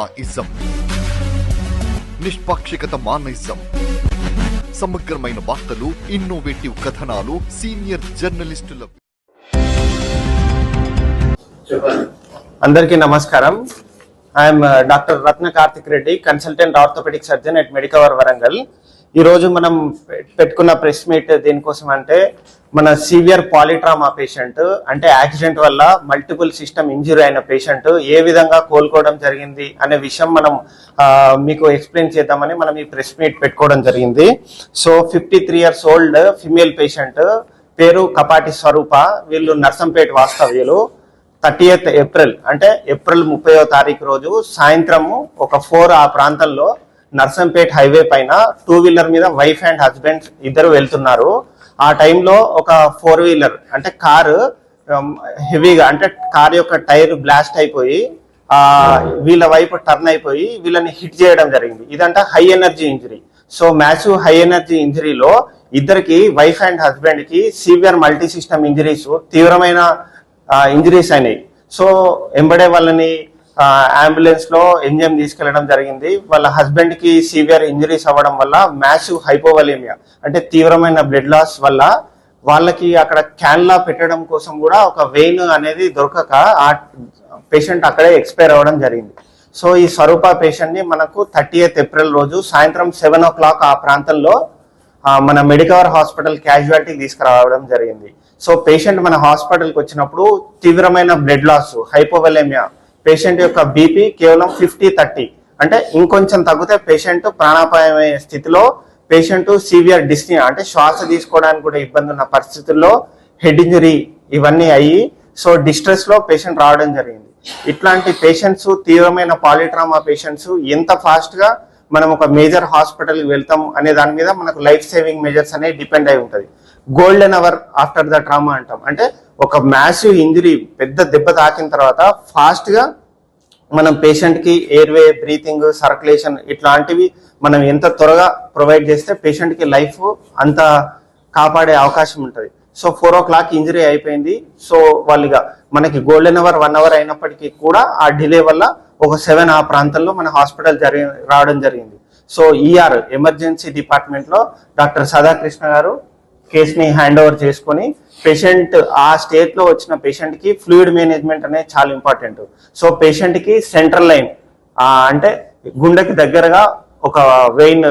Ism నిష్పాక్షికత మానయిజం సమగ్రమైన వార్తలు innovative కథనాలు సీనియర్ జర్నలిస్టుల అందరికీ నమస్కారం. I'm doctor Ratna Karthik Reddy consultant orthopaedic surgeon at Medicover Warangal ఈ రోజు మనం పెట్టుకున్న ప్రెస్ మీట్ దేనికోసం అంటే మన సీవియర్ పాలిట్రామా పేషెంట్ అంటే యాక్సిడెంట్ వల్ల మల్టిపుల్ సిస్టమ్ ఇంజురీ అయిన పేషెంట్ ఏ విధంగా కోలుకోవడం జరిగింది అనే విషయం మనం మీకు ఎక్స్ప్లెయిన్ చేద్దామని మనం ఈ ప్రెస్ మీట్ పెట్టుకోవడం జరిగింది. So fifty three years old female patient పేరు కపాటి స్వరూప వీళ్ళు నర్సంపేట వాస్తవ్యులు. థర్టీ ఎయిత్ ఏప్రిల్ అంటే ఏప్రిల్ ముప్పైవ తారీఖు రోజు సాయంత్రము ఒక ఫోర్ ఆ ప్రాంతంలో నర్సంపేట్ హైవే పైన టూ వీలర్ మీద వైఫ్ అండ్ హస్బెండ్ ఇద్దరు వెళ్తున్నారు. ఆ టైంలో ఒక ఫోర్ వీలర్ అంటే కారు um, హెవీగా అంటే కార్ యొక్క టైర్ బ్లాస్ట్ అయిపోయి ఆ వీళ్ళ వైపు టర్న్ అయిపోయి వీళ్ళని హిట్ చేయడం జరిగింది. ఇదంటే high energy injury so massive high energy ఇంజరీలో ఇద్దరికి వైఫ్ అండ్ హస్బెండ్కి సివియర్ మల్టీ సిస్టమ్ ఇంజరీస్ తీవ్రమైన ఇంజరీస్ అయినాయి. సో ఎంబడే వాళ్ళని అంబులెన్స్లో ఎంజిఎం తీసుకెళ్ళడం జరిగింది. వాళ్ళ హస్బెండ్కి సివియర్ ఇంజరీస్ అవ్వడం వల్ల మ్యాసివ్ హైపోవలేమియా అంటే తీవ్రమైన బ్లడ్ లాస్ వల్ల వాళ్ళకి అక్కడ క్యాన్లా పెట్టడం కోసం కూడా ఒక వెయిన్ అనేది దొరకక ఆ పేషెంట్ అక్కడే ఎక్స్పైర్ అవ్వడం జరిగింది. సో ఈ స్వరూప పేషెంట్ని మనకు థర్టీ ఏప్రిల్ రోజు సాయంత్రం సెవెన్ ఓ క్లాక్ ఆ ప్రాంతంలో మన మెడికవర్ హాస్పిటల్ క్యాజువాలిటీకి తీసుకురావడం జరిగింది. సో పేషెంట్ మన హాస్పిటల్కి వచ్చినప్పుడు తీవ్రమైన బ్లడ్ లాస్ హైపోవెలేమియా పేషెంట్ యొక్క బీపీ కేవలం ఫిఫ్టీ థర్టీ. అంటే ఇంకొంచెం తగ్గితే పేషెంట్ ప్రాణాపాయమయ్యే స్థితిలో పేషెంట్ సివియర్ డిస్నియా అంటే శ్వాస తీసుకోవడానికి కూడా ఇబ్బంది ఉన్న పరిస్థితుల్లో హెడ్ ఇంజరీ ఇవన్నీ అయ్యి సో డిస్ట్రెస్లో పేషెంట్ రావడం జరిగింది. ఇట్లాంటి పేషెంట్స్ తీవ్రమైన పాలిట్రామా పేషెంట్స్ ఎంత ఫాస్ట్గా మనం ఒక మేజర్ హాస్పిటల్ వెళ్తాం అనే దాని మీద మనకు లైఫ్ సేవింగ్ మెజర్స్ అనేవి డిపెండ్ అయి ఉంటుంది. Golden hour after the trauma అంటాం. అంటే ఒక మ్యాసివ్ ఇంజరీ పెద్ద దెబ్బ తాకిన తర్వాత ఫాస్ట్గా మనం పేషెంట్కి ఎయిర్వే బ్రీతింగ్ సర్క్యులేషన్ ఇట్లాంటివి మనం ఎంత త్వరగా ప్రొవైడ్ చేస్తే పేషెంట్కి లైఫ్ అంత కాపాడే అవకాశం ఉంటుంది. So four o'clock injury అయిపోయింది. సో వాళ్ళుగా మనకి గోల్డెన్ అవర్ వన్ అవర్ అయినప్పటికీ కూడా ఆ డిలే వల్ల ఒక సెవెన్ ఆ ప్రాంతంలో మన హాస్పిటల్ జరిగి రావడం జరిగింది. సో ఈఆర్ ఎమర్జెన్సీ డిపార్ట్మెంట్లో డాక్టర్ సదాకృష్ణ గారు కేసుని హ్యాండ్ ఓవర్ చేసుకొని పేషెంట్ ఆ స్టేట్లో వచ్చిన పేషెంట్కి ఫ్లూయిడ్ మేనేజ్మెంట్ అనేది చాలా ఇంపార్టెంట్ సో పేషెంట్కి సెంట్రల్ లైన్ అంటే గుండెకి దగ్గరగా ఒక వెయిన్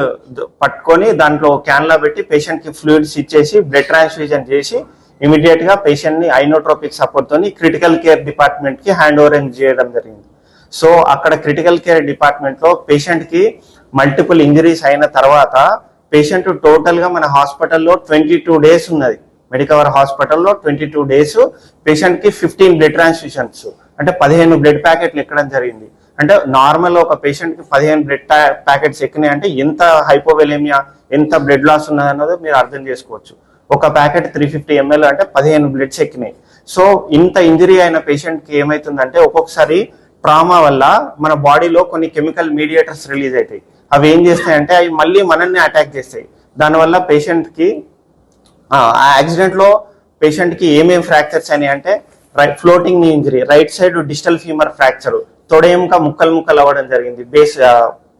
పట్టుకొని దాంట్లో క్యాన్లా పెట్టి పేషెంట్కి ఫ్లూయిడ్స్ ఇచ్చేసి బ్లడ్ ట్రాన్స్ఫ్యూజన్ చేసి ఇమీడియట్గా పేషెంట్ని ఐనోట్రోపిక్ సపోర్ట్ తోని క్రిటికల్ కేర్ డిపార్ట్మెంట్కి హ్యాండ్ ఓవర్ చేయడం జరిగింది. సో అక్కడ క్రిటికల్ కేర్ డిపార్ట్మెంట్లో పేషెంట్కి మల్టిపుల్ ఇంజరీస్ అయిన తర్వాత పేషెంట్ టోటల్గా మన హాస్పిటల్లో ట్వంటీ టూ డేస్ ఉన్నది. మెడికవర్ హాస్పిటల్లో ట్వంటీ టూ డేస్ పేషెంట్కి ఫిఫ్టీన్ బ్లడ్ ట్రాన్స్ఫ్యూషన్స్ అంటే పదిహేను బ్లడ్ ప్యాకెట్లు ఎక్కడం జరిగింది. అంటే నార్మల్ ఒక పేషెంట్కి పదిహేను బ్లడ్ ప్యాకెట్స్ ఎక్కినాయి అంటే ఎంత హైపోవెలేమియా ఎంత బ్లడ్ లాస్ ఉన్నది అన్నది మీరు అర్థం చేసుకోవచ్చు. ఒక ప్యాకెట్ త్రీ ఫిఫ్టీ ఎంఎల్ అంటే పదిహేను బ్లడ్స్ ఎక్కినాయి. సో ఇంత ఇంజరీ అయిన పేషెంట్కి ఏమైతుందంటే ఒక్కొక్కసారి ట్రామా వల్ల మన బాడీలో కొన్ని కెమికల్ మీడియేటర్స్ రిలీజ్ అవుతాయి. అవి ఏం చేస్తాయంటే అవి మళ్ళీ మనల్ని అటాక్ చేస్తాయి. దానివల్ల పేషెంట్కి ఆ యాక్సిడెంట్లో పేషెంట్కి ఏమేమి ఫ్రాక్చర్స్ అని అంటే right floating knee injury right side digital femur fracture తొడ ఎముక ముక్కలు ముక్కలు అవ్వడం జరిగింది బేస్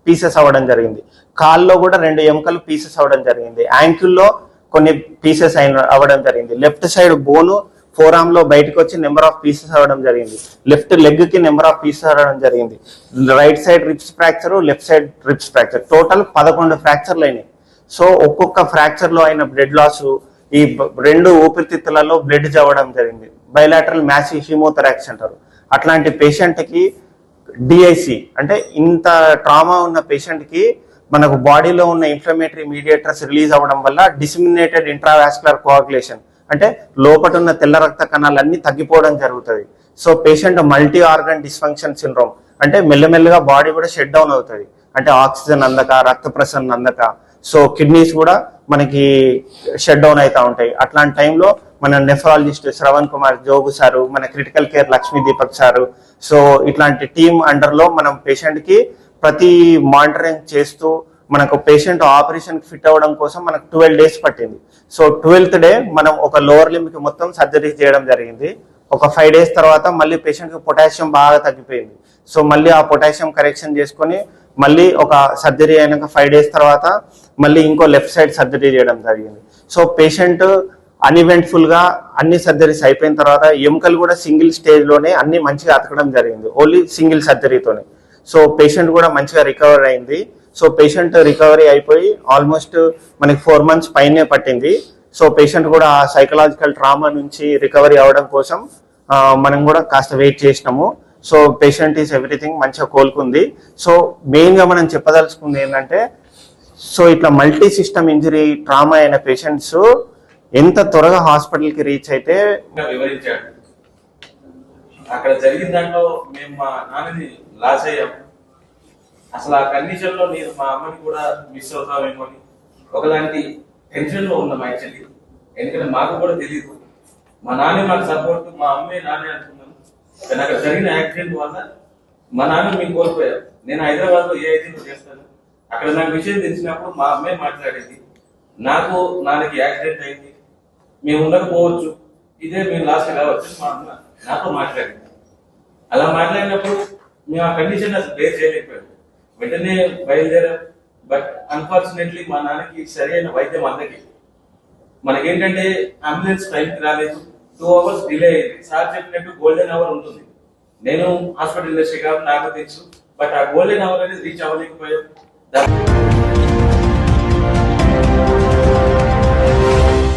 పీసెస్ అవ్వడం జరిగింది. కాల్లో కూడా రెండు ఎముకలు పీసెస్ అవ్వడం జరిగింది. యాంకిల్లో కొన్ని పీసెస్ అయిన అవ్వడం జరిగింది. లెఫ్ట్ సైడ్ బోను ఫోరామ్లో బయటకు వచ్చి నెంబర్ ఆఫ్ పీసెస్ అవ్వడం జరిగింది. లెఫ్ట్ లెగ్కి నెంబర్ ఆఫ్ పీసెస్ అవ్వడం జరిగింది. Right side ribs fracture left side ribs fracture. Total పదకొండు ఫ్రాక్చర్లు అయినాయి. సో ఒక్కొక్క ఫ్రాక్చర్లో అయిన బ్లడ్ లాస్ ఈ రెండు ఊపిరితిత్తులలో బ్లడ్ చవడం జరిగింది. బయలాటరల్ మ్యాసి హీమోథెరాక్స్ అంటారు అట్లాంటి పేషెంట్కి డిఐసి అంటే ఇంత ట్రామా ఉన్న పేషెంట్కి మనకు బాడీలో ఉన్న ఇన్ఫ్లమేటరీ మీడియేటర్స్ రిలీజ్ అవ్వడం వల్ల డిసిమినేటెడ్ ఇంట్రావాస్కులర్ కోఆగులేషన్ అంటే లోపట ఉన్న తెల్ల రక్త కణాలన్నీ తగ్గిపోవడం జరుగుతుంది. So patient multi organ dysfunction syndrome అంటే మెల్లమెల్లగా బాడీ కూడా షట్ డౌన్ అవుతుంది. అంటే ఆక్సిజన్ అందక రక్త ప్రసరణ అందక సో కిడ్నీస్ కూడా మనకి షట్ డౌన్ అవుతా ఉంటాయి. అట్లాంటి టైంలో మన నెఫ్రాలజిస్ట్ శ్రవణ్ కుమార్ జోగు సారు మన critical care Lakshmi Deepak sir so ఇట్లాంటి టీమ్ అండర్లో మనం పేషెంట్కి ప్రతి మానిటరింగ్ చేస్తూ మనకు పేషెంట్ ఆపరేషన్ ఫిట్ అవ్వడం కోసం మనకు ట్వెల్వ్ డేస్ పట్టింది. సో ట్వెల్త్ డే మనం ఒక లోవర్ లింబ్కి మొత్తం సర్జరీ చేయడం జరిగింది. ఒక ఫైవ్ డేస్ తర్వాత మళ్ళీ పేషెంట్కి పొటాషియం బాగా తగ్గిపోయింది. సో మళ్ళీ ఆ పొటాషియం కరెక్షన్ చేసుకొని మళ్ళీ ఒక సర్జరీ అయినాక ఫైవ్ డేస్ తర్వాత మళ్ళీ ఇంకో లెఫ్ట్ సైడ్ సర్జరీ చేయడం జరిగింది. సో పేషెంట్ అన్ఈవెంట్ఫుల్గా అన్ని సర్జరీస్ అయిపోయిన తర్వాత ఎముకలు కూడా సింగిల్ స్టేజ్లోనే అన్ని మంచిగా అతకడం జరిగింది. ఓన్లీ సింగిల్ సర్జరీతోనే సో పేషెంట్ కూడా మంచిగా రికవర్ అయింది. సో పేషెంట్ రికవరీ అయిపోయి ఆల్మోస్ట్ మనకి ఫోర్ మంత్స్ పైనే పట్టింది. సో పేషెంట్ కూడా ఆ సైకలాజికల్ ట్రామా నుంచి రికవరీ అవడం కోసం మనం కూడా కాస్త వెయిట్ చేసినాము. సో పేషెంట్ ఈస్ ఎవ్రీథింగ్ మంచిగా కోలుకుంది. సో మెయిన్గా మనం చెప్పదలుచుకుంది ఏంటంటే సో ఇట్లా మల్టీ సిస్టమ్ ఇంజరీ ట్రామా అయిన పేషెంట్స్ ఎంత త్వరగా హాస్పిటల్కి రీచ్ అయితే వివరించాడు. అక్కడ జరిగిన దాంట్లో మేము మా నాన్నని లాస్ అయ్యాము అసలు ఆ కండిషన్లో నేను మా అమ్మని కూడా మిస్ అవుతామేమో అని. ఒకలాంటి టెన్షన్లో ఉన్నాం యాక్చువల్లీ ఎందుకంటే మాకు కూడా తెలియదు మా నాన్న మాకు సపోర్ట్ మా అమ్మే నాన్నే అనుకున్నాను కానీ అక్కడ జరిగిన యాక్సిడెంట్ వల్ల మా నాన్న మేము కోల్పోయాం. నేను హైదరాబాద్లో ఏ ఐదు చేస్తాను. అక్కడ నాకు విషయం తెలిసినప్పుడు మా అమ్మే మాట్లాడేది. నాకు నాన్నకి యాక్సిడెంట్ అయింది. మేము ఉండకపోవచ్చు. ఇదే మేము లాస్ట్ కావచ్చు మా అమ్మ నాతో మాట్లాడింది. అలా మాట్లాడినప్పుడు మేము ఆ కండిషన్ అసలు బేర్ చేయలేకపోయాం. వెంటనే బయలుదేరాం. బట్ అన్ఫార్చునేట్లీ మా నాన్నకి సరైన వైద్యం అందకి. మనకేంటంటే అంబులెన్స్ టైంకి రాలేదు. టూ అవర్స్ డిలే అయింది. సార్ చెప్పినట్టు గోల్డెన్ అవర్ ఉంటుంది. నేను హాస్పిటల్ ఇండస్ట్రీ కాబట్టి నాకు తెలుసు. బట్ ఆ గోల్డెన్ అవర్ అనేది రీచ్ అవ్వలేకపోయాం. దాని